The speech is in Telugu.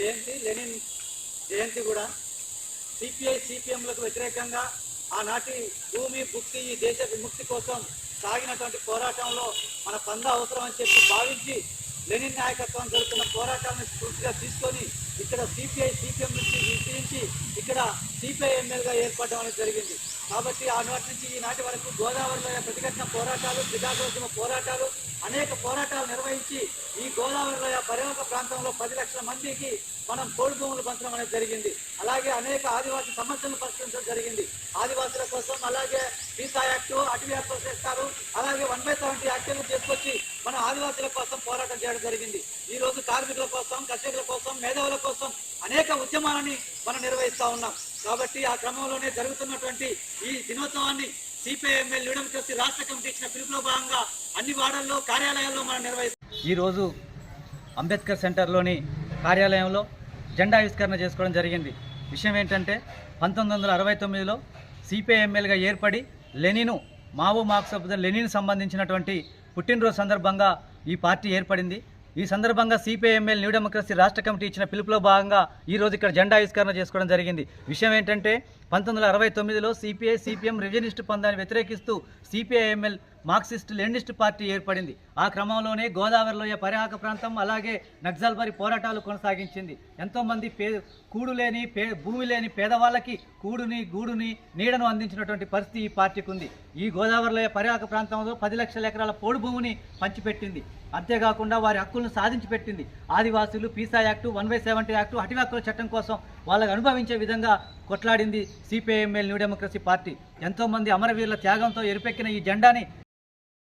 జయంతి లెనిన్ జయంతి కూడా సిపిఐ సిపిఎంలకు వ్యతిరేకంగా ఆనాటి భూమి భుక్తి ఈ దేశ విముక్తి కోసం సాగినటువంటి పోరాటంలో మన పంద అవసరం అని చెప్పి భావించి లెనిన్ నాయకత్వం జరుగుతున్న పోరాటాన్ని స్ఫూర్తిగా తీసుకొని ఇక్కడ సిపిఐ సిపిఎం నుంచి విస్తరించి ఇక్కడ సిపిఐ ఎమ్మెల్యేగా ఏర్పడడం అనేది జరిగింది. కాబట్టి ఆనాటి నుంచి ఈనాటి వరకు గోదావరిలో ప్రతిఘటన పోరాటాలు ప్రజాగోద్యమ పోరాటాలు అనేక పోరాటాలు నిర్వహించి ఈ గోదావరిలో పరివాహక ప్రాంతంలో పది లక్షల మందికి మనం కోడి భూములు పంచడం అనేది జరిగింది. అలాగే అనేక ఆదివాసీ సమస్యలను పరిష్కరించడం జరిగింది. ఆదివాసుల కోసం అలాగే పీసా యాక్ట్ అటవీ యాక్ట్ చేస్తారు అలాగే వన్ బై సెవెంటీ యాక్ట్లను తీసుకొచ్చి మన ఆదివాసుల కోసం పోరాటం చేయడం జరిగింది. ఈ రోజు కార్మికుల కోసం కర్షకుల కోసం మేధావుల కోసం అనేక ఉద్యమాలని మనం నిర్వహిస్తూ ఉన్నాం. కాబట్టి ఆ క్రమంలోనే జరుగుతున్నటువంటి ఈ దినోత్సవాన్ని సిపిఐఎంఎల్ లీడర్ రాష్ట్ర కమిటీ ఇచ్చిన పిలుపులో భాగంగా అన్ని వార్డుల్లో కార్యాలయాల్లో మనం నిర్వహిస్తాం. ఈరోజు అంబేద్కర్ సెంటర్లోని కార్యాలయంలో జెండా ఆవిష్కరణ చేసుకోవడం జరిగింది. విషయం ఏంటంటే పంతొమ్మిది వందల అరవై తొమ్మిదిలో సిపిఐఎంఎల్గా ఏర్పడి లెనిను మావో మార్క్స్ లెనిన్ సంబంధించినటువంటి పుట్టినరోజు సందర్భంగా ఈ పార్టీ ఏర్పడింది. ఈ సందర్భంగా సిపిఐఎంఎల్ న్యూ డెమోక్రసీ రాష్ట్ర కమిటీ ఇచ్చిన పిలుపులో భాగంగా ఈ రోజు ఇక్కడ జెండా ఆవిష్కరణ చేసుకోవడం జరిగింది. విషయం ఏంటంటే పంతొమ్మిది వందల అరవై తొమ్మిదిలో సిపిఐ సిపిఎం రివిజనిస్ట్ పందాన్ని వ్యతిరేకిస్తూ సిపిఐఎంఎల్ మార్క్సిస్ట్ లెనిస్ట్ పార్టీ ఏర్పడింది. ఆ క్రమంలోనే గోదావరిలోయ పరిహాక ప్రాంతం అలాగే నక్సల్బరి పోరాటాలు కొనసాగించింది. ఎంతోమంది పే కూడు లేని పే భూమి లేని పేదవాళ్ళకి కూడుని గూడుని నీడను అందించినటువంటి పరిస్థితి ఈ పార్టీకి ఉంది ఈ గోదావరిలోయ పరిహాక ప్రాంతంలో పది లక్షల ఎకరాల పోడు భూమిని పంచిపెట్టింది. అంతేకాకుండా వారి హక్కులను సాధించి పెట్టింది. ఆదివాసులు PESA act one by seventy act అటవీ హక్కుల చట్టం కోసం వాళ్ళకు అనుభవించే విధంగా కొట్లాడింది సిపిఐఎంఎల్ న్యూ డెమోక్రసీ పార్టీ. ఎంతోమంది అమరవీరుల త్యాగంతో ఎరుపెక్కిన ఈ జెండాని